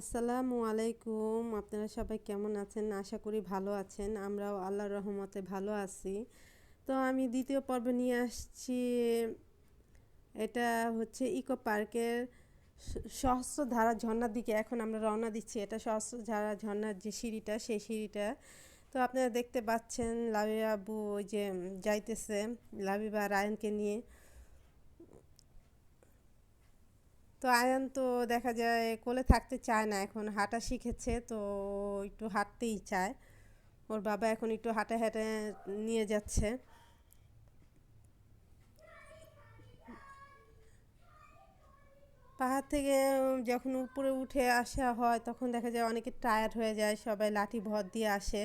আসসালামু আলাইকুম। আপনারা সবাই কেমন আছেন? আশা করি ভালো আছেন। আমরাও আল্লাহর রহমতে ভালো আছি। তো আমি দ্বিতীয় পর্ব নিয়ে আসছি। এটা হচ্ছে ইকো পার্কের সহস্রধারা ঝর্ণার দিকে এখন আমরা রওনা দিচ্ছি। এটা সহস্রধারা ঝর্ণার যে সিঁড়িটা, সেই সিঁড়িটা। তো আপনারা দেখতে পাচ্ছেন লাবিবা আবু ওই যে যাইতেছে। লাবিবা রায়নকে নিয়ে। তো আয়ান তো দেখা যায় কোলে থাকতে চায় না, এখন হাঁটা শিখেছে, তো একটু হাঁটতেই চায়। ওর বাবা এখন একটু হাঁটে হাঁটে নিয়ে যাচ্ছে। পাহাড় থেকে যখন উপরে উঠে আসা হয়, তখন দেখা যায় অনেকে টায়ার্ড হয়ে যায়, সবাই লাঠি ভর দিয়ে আসে।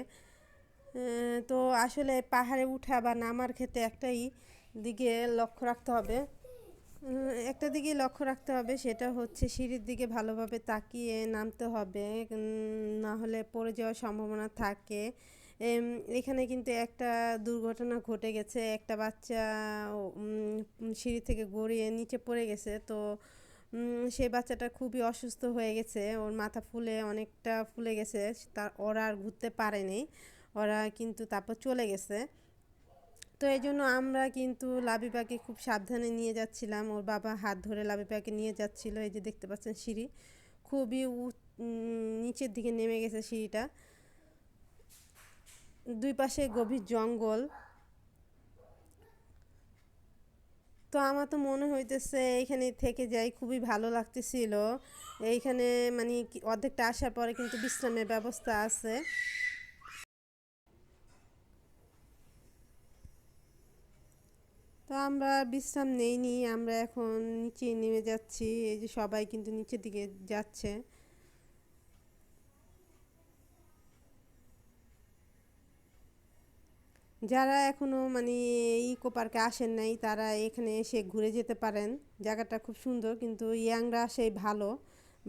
তো আসলে পাহাড়ে উঠা বা নামার ক্ষেত্রে একটাই দিকে লক্ষ্য রাখতে হবে। একটা দিকে লক্ষ্য রাখতে হবে, সেটা হচ্ছে সিঁড়ির দিকে ভালোভাবে তাকিয়ে নামতে হবে না হলে পড়ে যাওয়ার সম্ভাবনা থাকে। এখানে কিন্তু একটা দুর্ঘটনা ঘটে গেছে, একটা বাচ্চা সিঁড়ি থেকে গড়িয়ে নিচে পড়ে গেছে, তো সেই বাচ্চাটা খুবই অসুস্থ হয়ে গেছে, ওর মাথা ফুলে অনেকটা ফুলে গেছে, তার, ওরা আর ঘুরতে পারেনি, ওরা কিন্তু তারপর চলে গেছে। তো এই জন্য আমরা কিন্তু লাবিবাকে খুব সাবধানে নিয়ে যাচ্ছিলাম। ওর বাবা হাত ধরে লাবিবাকে নিয়ে যাচ্ছিল। এই যে দেখতে পাচ্ছেন সিঁড়ি। খুবই নিচের দিকে নেমে গেছে সিঁড়িটা। দুই পাশে গভীর জঙ্গল। তো আমার তো মনে হইতেছে এইখানে থেকে যাই, খুবই ভালো লাগতেছিল। এইখানে মানে অর্ধেকটা আসার পরে কিন্তু বিশ্রামের ব্যবস্থা আছে। তো আমরা বিশ্রাম নেইনি, আমরা এখন নিচে নেমে যাচ্ছি, এই যে সবাই কিন্তু নিচের দিকে যাচ্ছে। যারা এখনও মানে ইকো পার্কে আসেন নাই, তারা এখানে এসে ঘুরে যেতে পারেন। জায়গাটা খুব সুন্দর, কিন্তু ইয়াংরা সেই ভালো,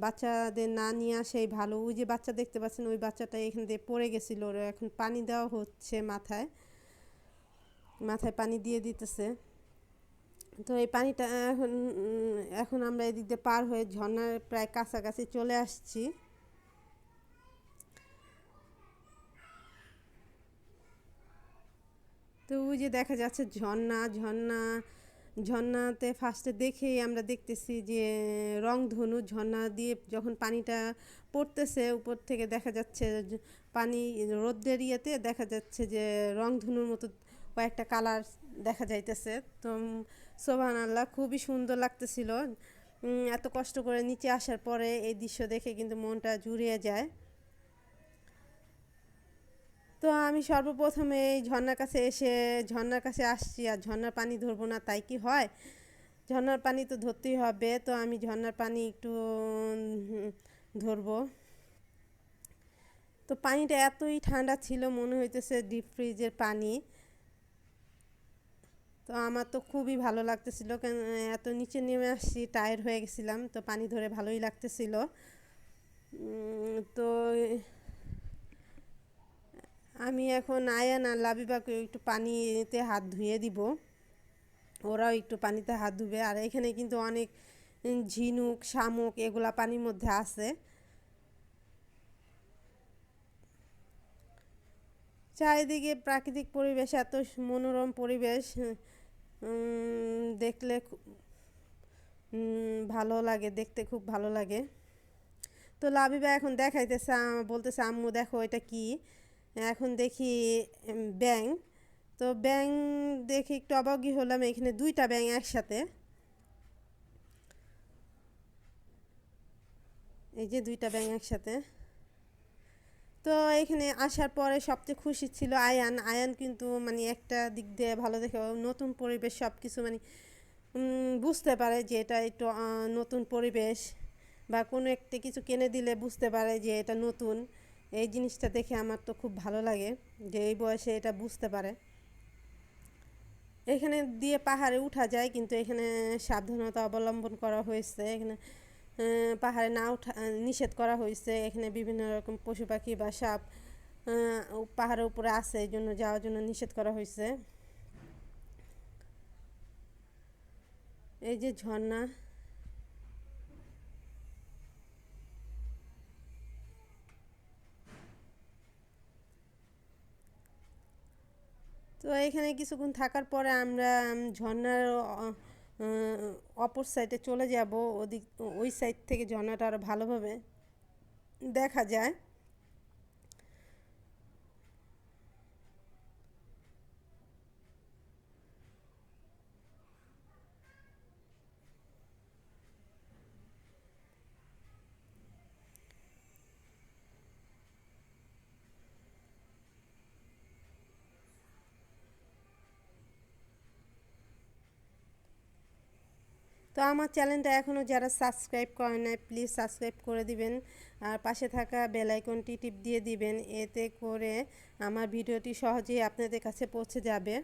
বাচ্চাদের না নিয়ে আসেই ভালো। ওই যে বাচ্চা দেখতে পাচ্ছেন, ওই বাচ্চাটা এখান দিয়ে পড়ে গেছিল এখন পানি দেওয়া হচ্ছে মাথায় মাথায় পানি দিয়ে দিতেছে। তো এই পানিটা এখন এখন আমরা এদিক দিয়ে পার হয়ে ঝর্নার প্রায় কাছাকাছি চলে আসছি। তো ওই যে দেখা যাচ্ছে ঝর্ণা ঝর্ণা, ঝর্ণাতে ফার্স্টে দেখেই আমরা দেখতেছি যে রংধনু ঝর্ণা দিয়ে যখন পানিটা পড়তেছে, উপর থেকে দেখা যাচ্ছে পানি রোদ্রের ইয়েতে দেখা যাচ্ছে যে রংধনুর মতো কয়েকটা কালার দেখা যাইতেছে। তো সোভান আল্লাহ খুবই সুন্দর লাগতেছিল। এত কষ্ট করে নিচে আসার পরে এই দৃশ্য দেখে কিন্তু মনটা জুড়িয়ে যায়। তো, আমি সর্বপ্রথমে এই ঝর্নার কাছে এসে ঝর্নার কাছে আসছি আর ঝর্নার পানি ধরবো না, তাই কি হয়? ঝর্নার পানি তো ধরতেই হবে, তো আমি ঝর্নার পানি একটু ধরবো। তো, পানিটা এতই ঠান্ডা ছিল, মনে হইতেছে ডিপ ফ্রিজের পানি। তো আমার তো খুবই ভালো লাগতেছিল। এত নিচে নেমে আসছি টায়ার হয়ে গেছিলাম, তো পানি ধরে ভালোই লাগতেছিল। তো আমি এখন আয়ান আর লাবিবাকে একটু পানিতে হাত ধুয়ে দিব। ওরাও একটু পানিতে হাত ধুবে। আর এখানে কিন্তু অনেক ঝিনুক, শামুক এগুলা পানির মধ্যে আছে। চারিদিকে প্রাকৃতিক পরিবেশ, এত মনোরম পরিবেশ। দেখলে ভালো লাগে, দেখতে খুব ভালো লাগে। তো লাবিবা এখন দেখাইতেছে বলতেছে, আম্মু, দেখো এটা কি? এখন দেখি ব্যাং তো ব্যাং দেখে একটু অবাগী হলাম, এখানে দুইটা ব্যাং একসাথে। এই যে দুইটা ব্যাং একসাথে। তো এখানে আসার পরে সবচেয়ে খুশি ছিল আয়ান। আয়ান কিন্তু মানে একটা দিক দিয়ে ভালো দেখে নতুন পরিবেশ সব কিছু মানে বুঝতে পারে যে এটা একটু নতুন পরিবেশ বা কোনো একটা কিছু কিনে দিলে বুঝতে পারে যে এটা নতুন। এই জিনিসটা দেখে আমার তো খুব ভালো লাগে যে এই বয়সে এটা বুঝতে পারে। এখানে দিয়ে পাহাড়ে উঠা যায় কিন্তু এখানে সাবধানতা অবলম্বন করা হয়েছে। এখানে পাহাড়ে না উঠা নিষেধ করা হয়েছে। এখানে বিভিন্ন রকম পশু পাখি বা সাপ পাহাড়ের উপরে আছে, এই জন্য যাওয়ার জন্য নিষেধ করা হয়েছে। এই যে ঝর্ণা। তো এখানে কিছুক্ষণ থাকার পরে আমরা ঝর্ণার অপর সাইডে চলে যাব ওদিক ওই সাইড থেকে ঝর্ণাটা আরও ভালোভাবে দেখা যায়। তো আমার চ্যানেলটা এখনও যারা সাবস্ক্রাইব করে নাই প্লিজ সাবস্ক্রাইব করে দিবেন। আর পাশে থাকা বেল আইকনটি টিপ দিয়ে দিবেন, এতে করে আমার ভিডিওটি সহজেই আপনাদের কাছে পৌঁছে যাবে।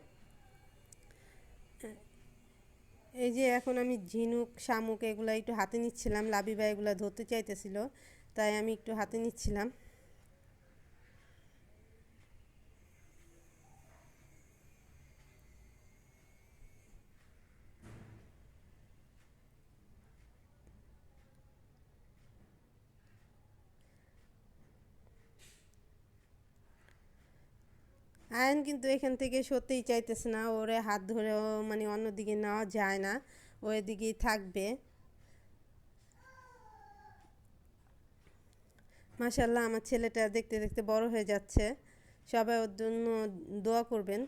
এই যে এখন আমি ঝিনুক, শামুক এগুলো একটু হাতে নিচ্ছিলাম, লাবিবা এগুলো ধরতে চাইতেছিল, তাই আমি একটু হাতে নিচ্ছিলাম। আয়ন কিন্তু এখান থেকে সত্যিই চাইতেছে না। ওরে হাত ধরেও মানে অন্যদিকে নেওয়া যায় না। ও এদিকেই থাকবে। মাসাল্লাহ আমার ছেলেটা দেখতে দেখতে বড় হয়ে যাচ্ছে। সবাই ওর জন্য দোয়া করবেন।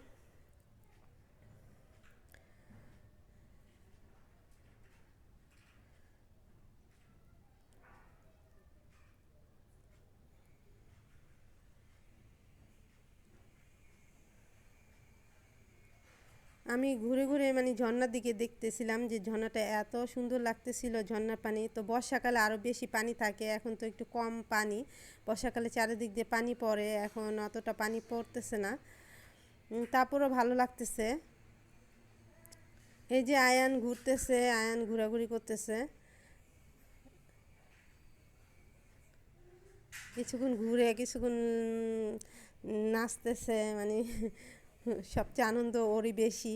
আমি ঘুরে ঘুরে মানে ঝর্ণার দিকে দেখতেছিলাম যে ঝর্ণাটা এত সুন্দর লাগতেছিল ঝর্ণার পানি। তো বর্ষাকালে আরও বেশি পানি থাকে, এখন তো একটু কম পানি। বর্ষাকালে চারিদিক দিয়ে পানি পড়ে, এখন অতটা পানি পড়তেছে না। তারপরও ভালো লাগতেছে। এই যে আয়ান ঘুরতেছে, আয়ান ঘোরাঘুরি করতেছে। কিছুক্ষণ ঘুরে, কিছুক্ষণ নাচতেছে মানে সবচেয়ে আনন্দ ওরই বেশি।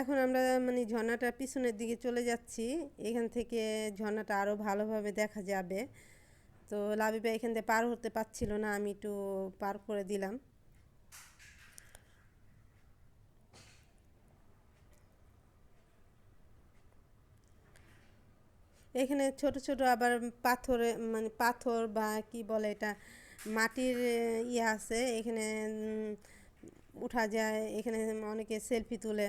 এখন আমরা মানে ঝর্ণাটা পিছনের দিকে চলে যাচ্ছি। এখান থেকে ঝর্ণাটা আরও ভালোভাবে দেখা যাবে। তো লাভিবা এখান থেকে পার হতে পারছিল না, আমি একটু পার করে দিলাম। এখানে ছোট ছোট আবার পাথরে মানে পাথর বা কি বলে এটা, মাটির ইয়ে আছে, এখানে উঠা যায়, এখানে অনেকে সেলফি তুলে।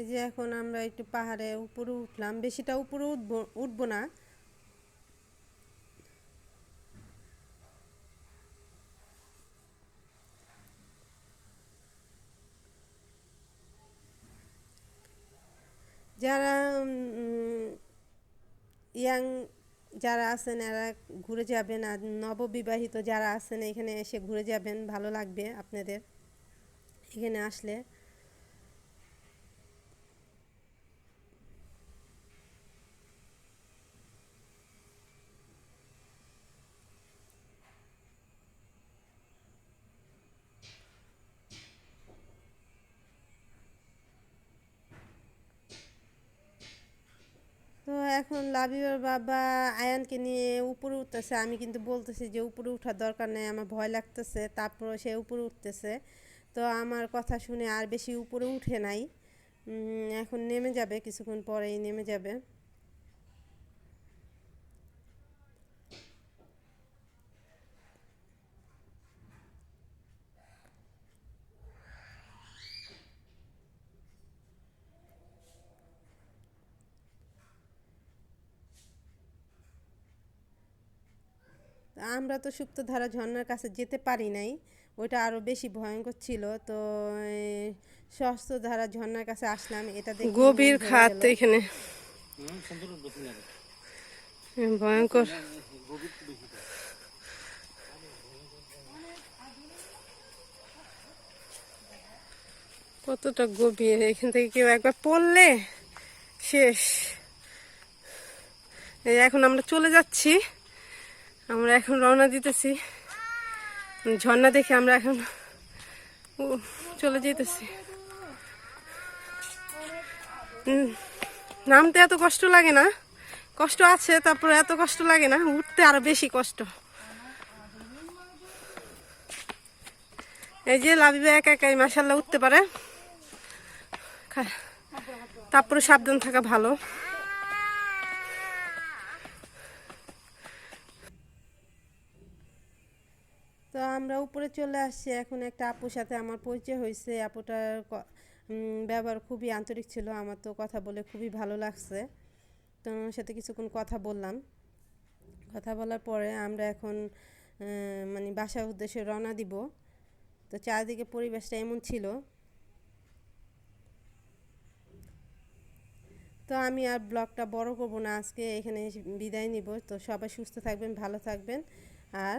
এই যে এখন আমরা একটু পাহাড়ে উপরে উঠলাম, বেশিটা উপরে উঠবো উঠবো না। যারা ইয়াং যারা আছেন, এরা ঘুরে যাবেন, আর নববিবাহিত যারা আছেন, এখানে এসে ঘুরে যাবেন, ভালো লাগবে আপনাদের। এখানে আসলে তো এখন লাবিবার বাবা আয়ানকে নিয়ে উপরে উঠতেছে। আমি কিন্তু বলতেছি যে উপরে উঠার দরকার নেই, আমার ভয় লাগতেছে। তারপর সে উপরে উঠতেছে। তো আমার কথা শুনে আর বেশি উপরে উঠে নাই। এখন নেমে যাবে, কিছুক্ষণ পরেই নেমে যাবে। আমরা তো সুপ্তধারা ঝর্ণার কাছে যেতে পারি নাই ওইটা আরও বেশি ভয়ঙ্কর ছিল। তো সহস্রধারা ঝর্ণার কাছে আসলাম এটা গভীর খাত এখানে। ভয়ঙ্কর। কতটা গভীর এখান থেকে কেউ একবার পড়লে শেষ। এই এখন আমরা চলে যাচ্ছি। আমরা এখন রওনা দিতেছি। ঝর্ণা দেখে আমরা এখন চলে যেতেছি। নামতে এত কষ্ট লাগে না। কষ্ট আছে, তারপরে এত কষ্ট লাগে না, উঠতে আরও বেশি কষ্ট। এই যে লাভিবে একা একাই মাসাল্লাহ উঠতে পারে। তারপরে সাবধান থাকা ভালো। তো আমরা উপরে চলে আসছি। এখন একটা আপুর সাথে আমার পরিচয় হয়েছে। আপুটার ব্যবহার খুবই আন্তরিক ছিল। আমার তো কথা বলে খুবই ভালো লাগছে। তো সাথে কিছুক্ষণ কথা বললাম। কথা বলার পরে আমরা এখন মানে বাসার উদ্দেশ্যে রওনা দিব। তো চারিদিকে পরিবেশটা এমন ছিল। তো আমি আর ব্লগটা বড় করব না। আজকে এখানে বিদায় নিব। তো সবাই সুস্থ থাকবেন, ভালো থাকবেন। আর